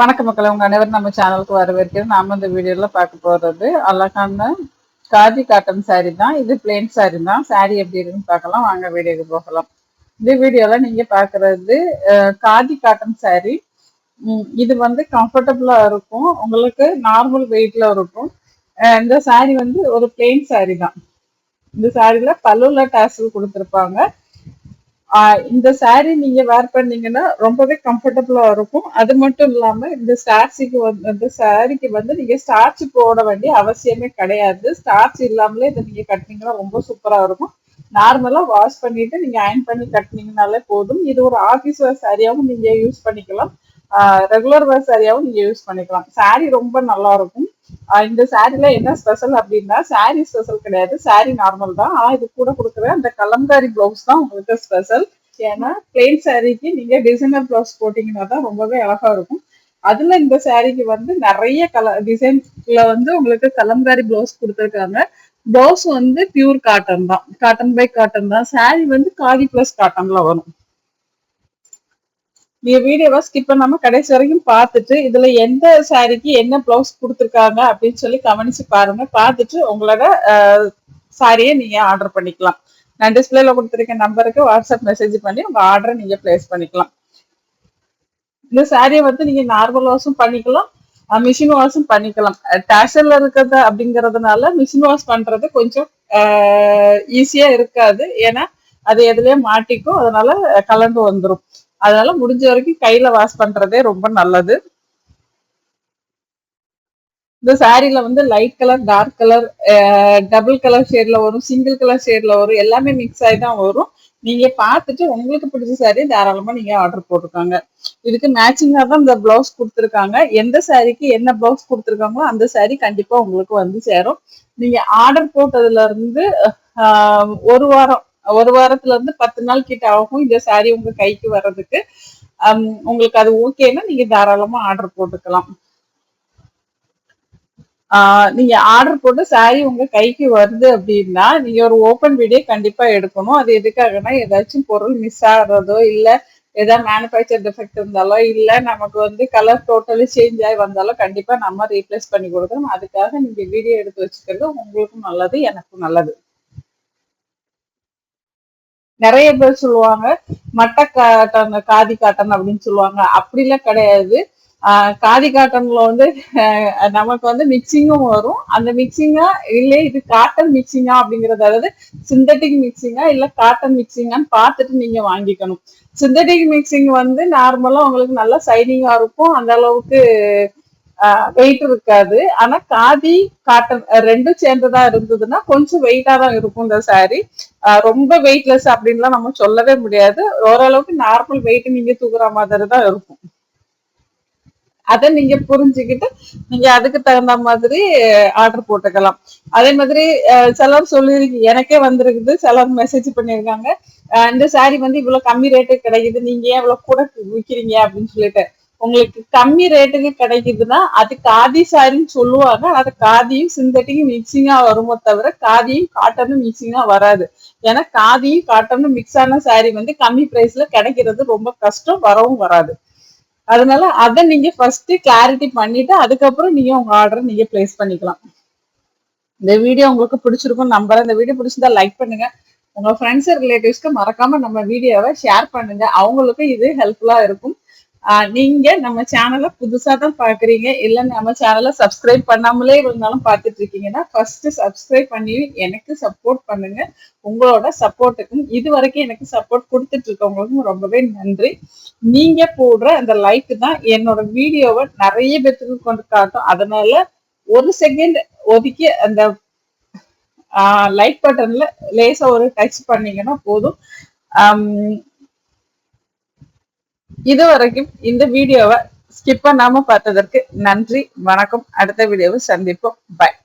வணக்க மக்கள் உங்க அனைவரும் நம்ம சேனலுக்கு வரவேற்கிறோம் நாம இந்த வீடியோல பார்க்க போறது அழகான காதி காட்டன் சாரி தான். இது பிளெயின் சாரி தான். சாரி எப்படி இருக்குன்னு பார்க்கலாம். வாங்க வீடியோக்கு போகலாம். இந்த வீடியோல நீங்க பாக்குறது காதி காட்டன் சாரி இது வந்து கம்ஃபர்டபுளா இருக்கும். உங்களுக்கு நார்மல் வெயிட்ல இருக்கும். இந்த சாரி வந்து ஒரு பிளெயின் சாரி தான். இந்த சாரில பல்லுல டாசல் கொடுத்துருப்பாங்க. இந்த சாரீ நீங்க வேர் பண்ணீங்கன்னா ரொம்பவே கம்ஃபர்டபுளா இருக்கும். அது மட்டும் இல்லாம இந்த ஸ்டார்ச்சிக்கு வந்து இந்த சாரிக்கு வந்து நீங்க ஸ்டார்ச் போட வேண்டிய அவசியமே கிடையாது. ஸ்டார்ச் இல்லாமலே இதை நீங்க கட்டினீங்கன்னா ரொம்ப சூப்பரா இருக்கும். நார்மலா வாஷ் பண்ணிட்டு நீங்க அயன் பண்ணி கட்டினீங்கனாலே போதும். இது ஒரு ஆபீஸ் வேர் சாரியாவும் நீங்க யூஸ் பண்ணிக்கலாம். ரெகுலர் வேர் சாரியாவும் நீங்க யூஸ் பண்ணிக்கலாம். சாரி ரொம்ப நல்லா இருக்கும். இந்த சாரில என்ன ஸ்பெஷல் அப்படின்னா சாரி ஸ்பெஷல் கிடையாது. சாரி நார்மல் தான். ஆனா இது கூட கொடுக்குற அந்த கலம்காரி பிளவுஸ் தான் உங்களுக்கு ஸ்பெஷல் ஏன்னா பிளெயின் சாரிக்கு நீங்க டிசைனர் பிளவுஸ் போட்டீங்கன்னா தான் ரொம்பவே அழகா இருக்கும். அதுல இந்த சாரிக்கு வந்து நிறைய கலர் டிசைன்ஸ்ல வந்து உங்களுக்கு கலம்காரி பிளவுஸ் கொடுத்துருக்காங்க. பிளவுஸ் வந்து பியூர் காட்டன் தான். காட்டன் பை காட்டன் தான். சாரி வந்து காதி பிளஸ் காட்டன்ல வரும். நீங்க வீடியோவை ஸ்கிப் பண்ணாம கடைசி வரைக்கும் பார்த்துட்டு இதுல எந்த சாரிக்கு என்ன பிளவுஸ் கொடுத்துருக்காங்க அப்படின்னு சொல்லி கவனிச்சு பாருங்க. பார்த்துட்டு உங்களோட சாரியை நீங்க ஆர்டர் பண்ணிக்கலாம். நான் டிஸ்பிளேல கொடுத்துருக்க நம்பருக்கு வாட்ஸ்அப் மெசேஜ் பண்ணி உங்க ஆர்டரை நீங்க பிளேஸ் பண்ணிக்கலாம். இந்த சாரியை வந்து நீங்க நார்மல் வாஷும் பண்ணிக்கலாம். மிஷின் வாஷும் பண்ணிக்கலாம். டேஷன்ல இருக்கிறது அப்படிங்கறதுனால மிஷின் வாஷ் பண்றது கொஞ்சம் ஈஸியா இருக்காது. ஏன்னா அது எதுலயே மாட்டிக்கும். அதனால கலந்து வந்துடும் அதனால முடிஞ்ச வரைக்கும் கையில வாஷ் பண்றதே ரொம்ப நல்லது. இந்த சாரீல வந்து light colour dark colour double colour ஷேட்ல வரும் சிங்கிள் கலர் ஷேட்ல வரும் எல்லாமே மிக்ஸ் ஆகி தான் வரும். நீங்க பார்த்துட்டு உங்களுக்கு பிடிச்ச சாரீ தாராளமா நீங்க ஆர்டர் போட்டிருக்காங்க இதுக்கு மேட்சிங்கா தான் இந்த பிளவுஸ் கொடுத்துருக்காங்க. எந்த சாரிக்கு என்ன பிளவுஸ் கொடுத்துருக்காங்களோ அந்த சாரி கண்டிப்பா உங்களுக்கு வந்து சேரும். நீங்க ஆர்டர் போட்டதுல இருந்து ஒரு வாரம் ஒரு வாரத்துல இருந்து பத்து நாள் கிட்ட ஆகும் இந்த சாரி உங்க கைக்கு வர்றதுக்கு. உங்களுக்கு அது ஓகேன்னா நீங்க தாராளமா ஆர்டர் போட்டுக்கலாம். நீங்க ஆர்டர் போட்டு சாரி உங்க கைக்கு வருது அப்படின்னா நீங்க ஒரு ஓப்பன் வீடியோ கண்டிப்பா எடுக்கணும். அது எதுக்காகனா ஏதாச்சும் பொருள் மிஸ் ஆகுறதோ இல்ல ஏதாவது மேனுஃபேக்சர் டிஃபெக்ட் இருந்தாலோ இல்ல நமக்கு வந்து கலர் டோட்டலி சேஞ்ச் ஆகி வந்தாலும் கண்டிப்பா நம்ம ரீப்ளேஸ் பண்ணி கொடுக்கணும். அதுக்காக நீங்க வீடியோ எடுத்து வச்சுக்கிறது உங்களுக்கும் நல்லது எனக்கும் நல்லது. நிறைய பேர் சொல்லுவாங்க மட்டை காட்டன் காதி காட்டன் அப்படின்னு சொல்லுவாங்க. அப்படிலாம் கிடையாது. காதி காட்டன்ல வந்து நமக்கு வந்து மிக்சிங்கும் வரும். அந்த மிக்சிங்கா இல்லையே இது காட்டன் மிக்சிங்கா அப்படிங்கறது அதாவது சிந்தட்டிக் மிக்சிங்கா இல்ல காட்டன் மிக்சிங்கான்னு பார்த்துட்டு நீங்க வாங்கிக்கணும். சிந்தட்டிக் மிக்சிங் வந்து நார்மலா உங்களுக்கு நல்லா சைனிங்கா இருக்கும். அந்த அளவுக்கு வெயிட் இருக்காது. ஆனா காதி காட்டன் ரெண்டும் சேர்ந்ததா இருந்ததுன்னா கொஞ்சம் வெயிட்டா தான் இருக்கும் இந்த சாரி ரொம்ப வெயிட்லெஸ் அப்படின்லாம் நம்ம சொல்லவே முடியாது. ஓரளவுக்கு நார்மல் வெயிட் நீங்க தூக்குற மாதிரி தான் இருக்கும். அதை நீங்க புரிஞ்சுக்கிட்டு நீங்க அதுக்கு தகுந்த மாதிரி ஆர்டர் போட்டுக்கலாம். அதே மாதிரி சிலர் சொல்லிருக்கீங்க எனக்கே வந்திருக்குது. சிலர் மெசேஜ் பண்ணிருக்காங்க இந்த சாரி வந்து இவ்வளவு கம்மி ரேட்டு கிடைக்குது. நீங்க ஏன் இவ்வளவு கூட விற்கிறீங்க அப்படின்னு சொல்லிட்டு. உங்களுக்கு கம்மி ரேட்டுக்கு கிடைக்குதுன்னா அது காதி சாரின்னு சொல்லுவாங்க. அது காதியும் சிந்தட்டிக்கும் மிக்சிங்கா வருமோ தவிர காதியும் காட்டனும் மிக்சிங்கா வராது. ஏன்னா காதியும் காட்டனும் மிக்ஸ் ஆன சாரி வந்து கம்மி பிரைஸ்ல கிடைக்கிறது ரொம்ப கஷ்டம் வரவும் வராது. அதனால அதை நீங்க ஃபர்ஸ்ட் கிளாரிட்டி பண்ணிட்டு அதுக்கப்புறம் நீங்க உங்க ஆர்டரை நீங்க பிளேஸ் பண்ணிக்கலாம். இந்த வீடியோ உங்களுக்கு பிடிச்சிருக்கும் நம்புறேன். இந்த வீடியோ பிடிச்சிருந்தா லைக் பண்ணுங்க. உங்க ஃப்ரெண்ட்ஸ் ரிலேட்டிவ்ஸ்க்கு மறக்காம நம்ம வீடியோவை ஷேர் பண்ணுங்க. அவங்களுக்கும் இது ஹெல்ப்ஃபுல்லா இருக்கும். நீங்க நம்ம சேனலை புதுசா தான் பாக்குறீங்க. இல்ல நம்ம சேனலை சப்ஸ்கிரைப் பண்ணாமலே இருந்தாலும் பாத்துட்டு இருக்கீங்கன்னா ஃபர்ஸ்ட் சப்ஸ்கிரைப் பண்ணி எனக்கு சப்போர்ட் பண்ணுங்க. உங்களோட சப்போர்ட்டுக்கும் இது வரைக்கும் எனக்கு சப்போர்ட் கொடுத்துட்டு இருக்கவங்களுக்கும் ரொம்பவே நன்றி. நீங்க போடுற அந்த லைக் தான் என்னோட வீடியோவை நிறைய பேத்துக்கு கொண்டு காட்டும். அதனால ஒரு செகண்ட் ஒதுக்கி அந்த லைக் பட்டன்ல லேசா ஒரு டச் பண்ணீங்கன்னா போதும். இது வரைக்கும் இந்த வீடியோவை ஸ்கிப் பண்ணாம பார்த்ததற்கு நன்றி வணக்கம். அடுத்த வீடியோவை சந்திப்போம். பாய்